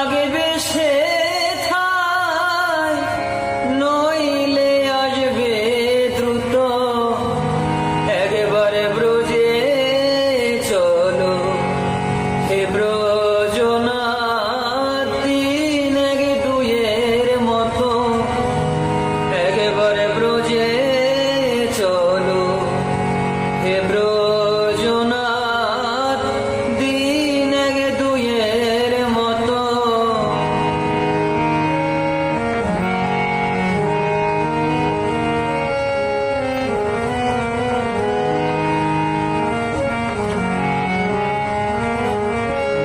লাগে বেশে।